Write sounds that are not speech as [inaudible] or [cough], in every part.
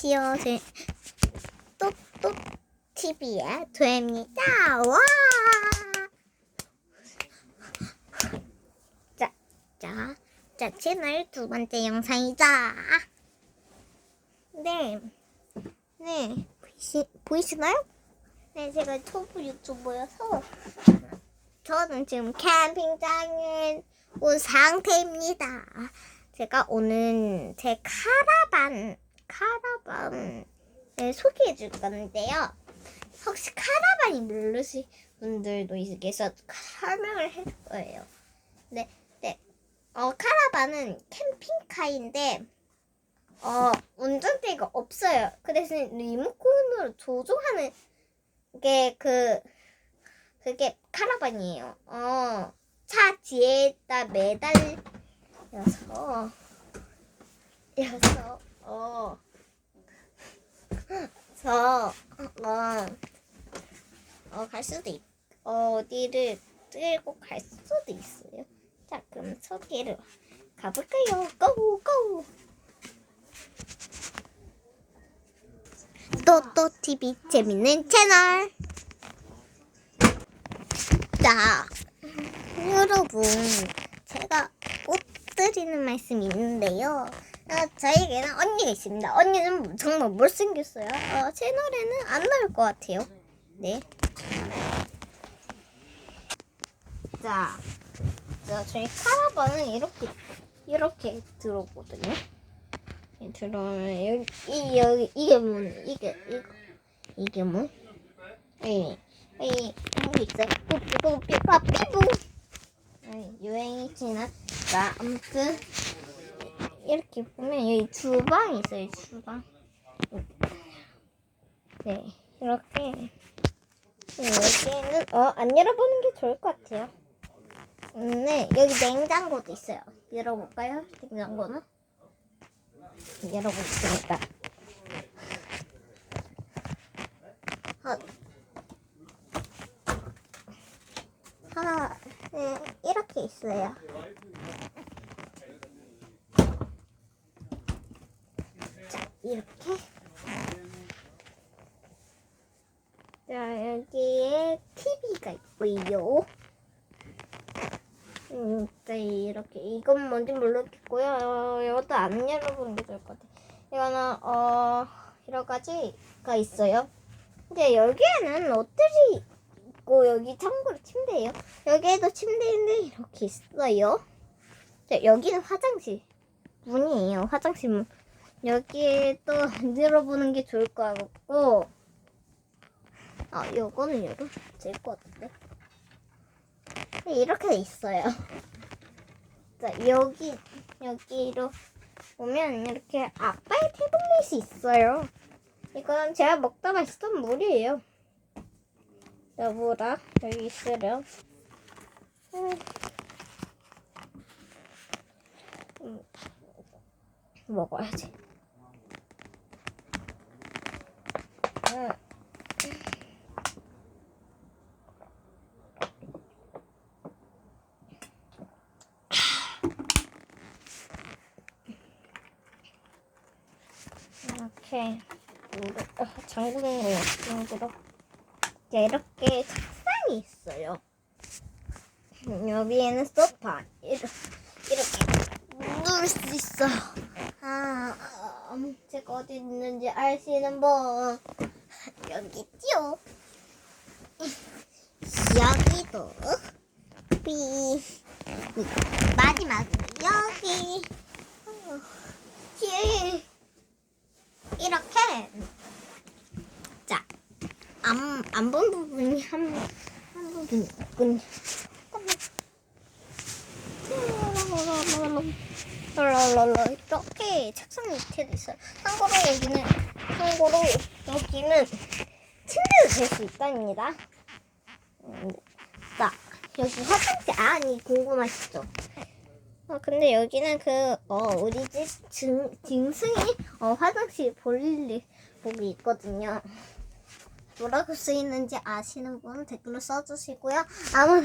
안녕하세요. 제 똑똑 TV의 도입니다. 와! 자, 자, 자, 채널 두 번째 영상이자. 네, 네, 보이시, 보이시나요? 네, 제가 초보 유튜버여서 저는 지금 캠핑장에 온 상태입니다. 제가 오늘 제 카라반, 카라반을 소개해 줄 건데요. 혹시 카라반이 모르실 분들도 있겠어 설명을 해줄 거예요. 네, 네. 어, 카라반은 캠핑카인데, 어, 운전대가 없어요. 그 대신 리모컨으로 조종하는 게 그, 그게 카라반이에요. 어, 차 뒤에다 매달려서, [laughs] 여서, 어, 저, 어, 어, 갈 수도 있, 어, 어디를 끌고 갈 수도 있어요. 자, 그럼 소개를 가볼까요? 고! 고! 또또 TV 재밌는 채널. 자, 여러분, 제가 꼭 드리는 말씀이 있는데요. 어, 저에게는 언니가 있습니다. 언니는 정말 못생겼어요. 어, 채널에는 안 나올 것 같아요. 네. 자, 자 저희 카라반은 이렇게 이렇게 들어오거든요. 이 들어오면 여기 이 여기 이게 뭐 이게 이거 이게 뭐? 이 이, 한게 있어요. 삐삐삐 삐빠 삐부. 이, 유행이 지났다. 아무튼 이렇게 보면 여기 주방이 있어요. 주방. 네, 이렇게 여기는 어 안 열어보는 게 좋을 것 같아요. 음, 네, 여기 냉장고도 있어요. 열어볼까요? 냉장고는? 열어보겠습니다. 어, 하나, 네, 이렇게 있어요. 이렇게. 자, 여기에 TV가 있고요. 음, 네, 이렇게. 이건 뭔지 모르겠고요. 어, 이것도 안 열어보는 게 좋을 것 같아요. 이거는, 어, 여러 가지가 있어요. 근데 여기에는 옷들이 있고, 여기 참고로 침대예요. 여기에도 침대인데, 이렇게 있어요. 자, 여기는 화장실. 문이에요. 화장실 문. 여기에 또 [laughs] 안 열어보는 게 좋을 것 같고, 아, 요거는 열어도 될것 같은데. 이렇게 돼 있어요. [laughs] 자, 여기, 여기로 보면 이렇게 아빠의 태블릿이 있어요. 이건 제가 먹다 마시던 물이에요. 여보라, 여기 있으렴. 음. 음, 먹어야지. 음. 이렇게 어, 잠그는 거예요. 잠그러. 자, 이렇게 책상이 있어요. 음, 여기에는 소파 이렇게, 이렇게 누울 수 있어요. 아, 음, 제가 어디 있는지 아시는 분 여기 있죠. 여기도 삐 마지막으로 여기 어, 예. 이렇게 자, 안, 안 본 부분이 한, 한 부분이 있군. 랄랄랄라 이렇게 책상 밑에도 있어요. 참고로 여기는 참고로 여기는 침대도 될 수 있답니다. 음, 자, 여기 화장실 아니 궁금하시죠? 어, 근데 여기는 그, 어, 우리 집 증, 짐승이, 어, 화장실 볼일, 복이 있거든요. 뭐라고 쓰이는지 아시는 분 댓글로 써주시고요. 아무,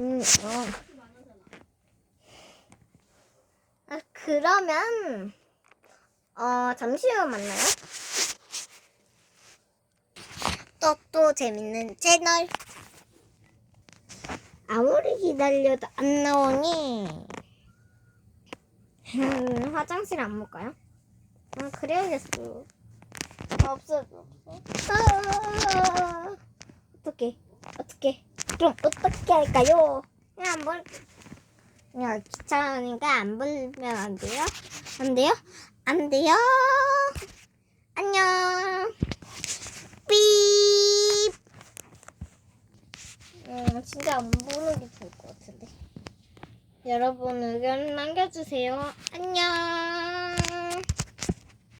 음, 어. 아, 그러면, 어, 잠시 후 만나요. 또, 또 재밌는 채널. 아무리 기다려도 안 나오니. 음, 화장실 안 볼까요? 아, 그래야겠어. 없어져. 아, 어떻게, 어떻게, 그럼 어떻게 할까요? 그냥 안 볼, 그냥 귀찮으니까 안 보면 안 돼요? 안 돼요? 안 돼요? 안녕. 삐. 음, 진짜 안 보는 게 좋을 것 같은데. 여러분 의견 남겨주세요. 안녕.